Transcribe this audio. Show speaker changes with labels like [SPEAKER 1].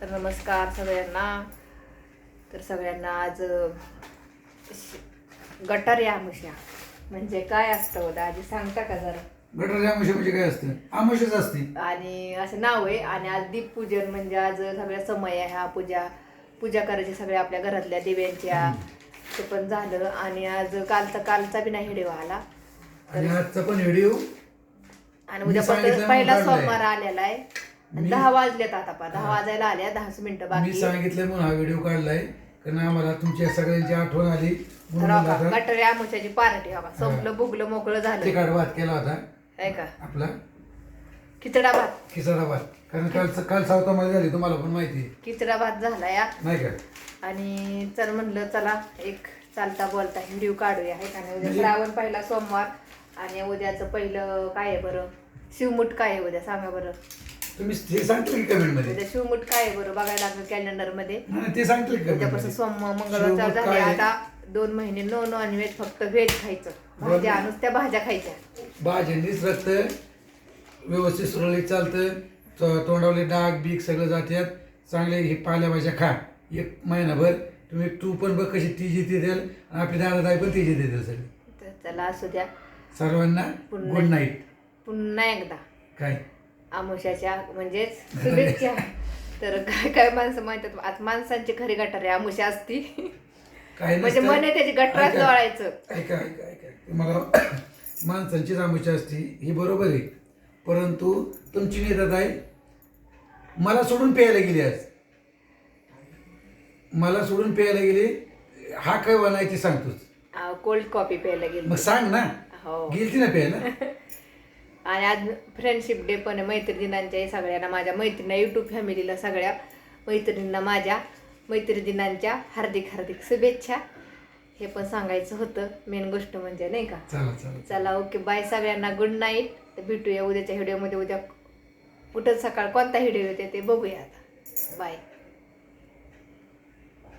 [SPEAKER 1] तर नमस्कार सगळ्यांना. तर सगळ्यांना आज गटारी आमुष्या म्हणजे काय असतं दादी सांगता का जरा?
[SPEAKER 2] गटारी आमुषा म्हणजे काय असतं? आमुषच असते.
[SPEAKER 1] आणि असं नाव आहे आणि आज दीपपूजन म्हणजे आज सगळ्या समय ह्या पूजा पूजा करायची सगळ्या आपल्या घरातल्या दिव्यांच्या. ते पण झालं आणि आज कालचा कालचा बी नाही व्हिडिओ आला.
[SPEAKER 2] आणि आजचा पण व्हिडिओ
[SPEAKER 1] आणि
[SPEAKER 2] मी
[SPEAKER 1] उद्या
[SPEAKER 2] सांगितलं
[SPEAKER 1] परत
[SPEAKER 2] म्हणून
[SPEAKER 1] पहिला
[SPEAKER 2] काढलाय.
[SPEAKER 1] सोमवार आलेला आहे. आणि
[SPEAKER 2] मी-
[SPEAKER 1] दहा वाजलेत आता पा दहा
[SPEAKER 2] हा.
[SPEAKER 1] वाजायला आल्या दहाच मिनिटं
[SPEAKER 2] मी
[SPEAKER 1] बाकी.
[SPEAKER 2] सांगितलं म्हणून हा व्हिडिओ काढलाय कारण आम्हाला तुमच्या सगळ्यांची आठवण आली. म्हणून
[SPEAKER 1] आता गटारी आमुष्याची पार्टी संपलं बुगलं मोकळं झालं.
[SPEAKER 2] तिखाट भात केला होता.
[SPEAKER 1] आहे का?
[SPEAKER 2] आपला?
[SPEAKER 1] खिचडा भात.
[SPEAKER 2] खिचडा भात. कारण काल काल सावतामध्ये झाली तुम्हाला पण माहिती आहे.
[SPEAKER 1] खिचडा भात झाला या.
[SPEAKER 2] नाही का?
[SPEAKER 1] आणि चल म्हणलं चला एक चालता बोलता व्हिडिओ काढूया. आहे का नाही? उद्या
[SPEAKER 2] म्हणजे-
[SPEAKER 1] श्रावण पहिला सोमवार आणि उद्याचं पहिलं काय आहे बरं? शिवमुठ काय आहे उद्या सांगा बरं.
[SPEAKER 2] तुम्ही ते सांगतील की कमेंटमध्ये?
[SPEAKER 1] उद्या शिवमुठ काय आहे बरं? बघायला लागलं कॅलेंडरमध्ये.
[SPEAKER 2] नाही, ते सांगतील की
[SPEAKER 1] उद्यापासून मंगळवार
[SPEAKER 2] शिवमुठ
[SPEAKER 1] चालू झाले.
[SPEAKER 2] काय आहे?
[SPEAKER 1] आता दोन महिने नो नॉन व्हेज फक्त व्हेज खायचं. भाज्या नुसत्या भाज्या खायच्या.
[SPEAKER 2] भाज्यांनीच रक्त व्यवस्थित सुरळीत चालतं तो- तोंडावले डाग बीक सगळं जात्यात. चांगले हे पालेभाज्या खा. एक महिनाभर तुम्ही तू पण बघ कशी तीजी देतील आणि आपली दादाताई पण तीजी देतील सगळी.
[SPEAKER 1] तर चला असू द्या.
[SPEAKER 2] सर्वांना
[SPEAKER 1] पुन्हा-
[SPEAKER 2] गुड नाईट
[SPEAKER 1] पुन्हा एकदा.
[SPEAKER 2] काय?
[SPEAKER 1] आमुष्याच्या म्हणजेच शुभेच्छा तर काय काय माणसं म्हणतात आज माणसांची खरी गटारी आमुष्या असती.
[SPEAKER 2] काय
[SPEAKER 1] म्हणजे. मन आहे त्याची गटरात
[SPEAKER 2] ऐका,
[SPEAKER 1] लोळायचं.
[SPEAKER 2] ऐका ऐका ऐका. मला माणसांची आमुषा असती ही बरोबर आहे. परंतु तुमची नेतात आहे मला सोडून प्यायला गेली आज. मला सोडून प्यायला गेली हा काय बनायची सांगतोच
[SPEAKER 1] कोल्ड कॉफी प्यायला गेली.
[SPEAKER 2] मग सांग ना.
[SPEAKER 1] हो.
[SPEAKER 2] गेलती ना प्यायला?
[SPEAKER 1] आणि आज फ्रेंडशिप डे पण आहे. मैत्रिणींच्या सगळ्यांना माझ्या मैत्रिणींना युट्यूब फॅमिलीला सगळ्या मैत्रिणींना माझ्या मैत्रिणींच्या हार्दिक हार्दिक शुभेच्छा. हे पण सांगायचं होतं. मेन गोष्ट म्हणजे नाही का? चला ओके बाय सगळ्यांना. गुड नाईट भेटूया उद्याच्या व्हिडिओमध्ये उद्या कुठं सकाळ कोणता व्हिडिओ येते ते बघूया आता. बाय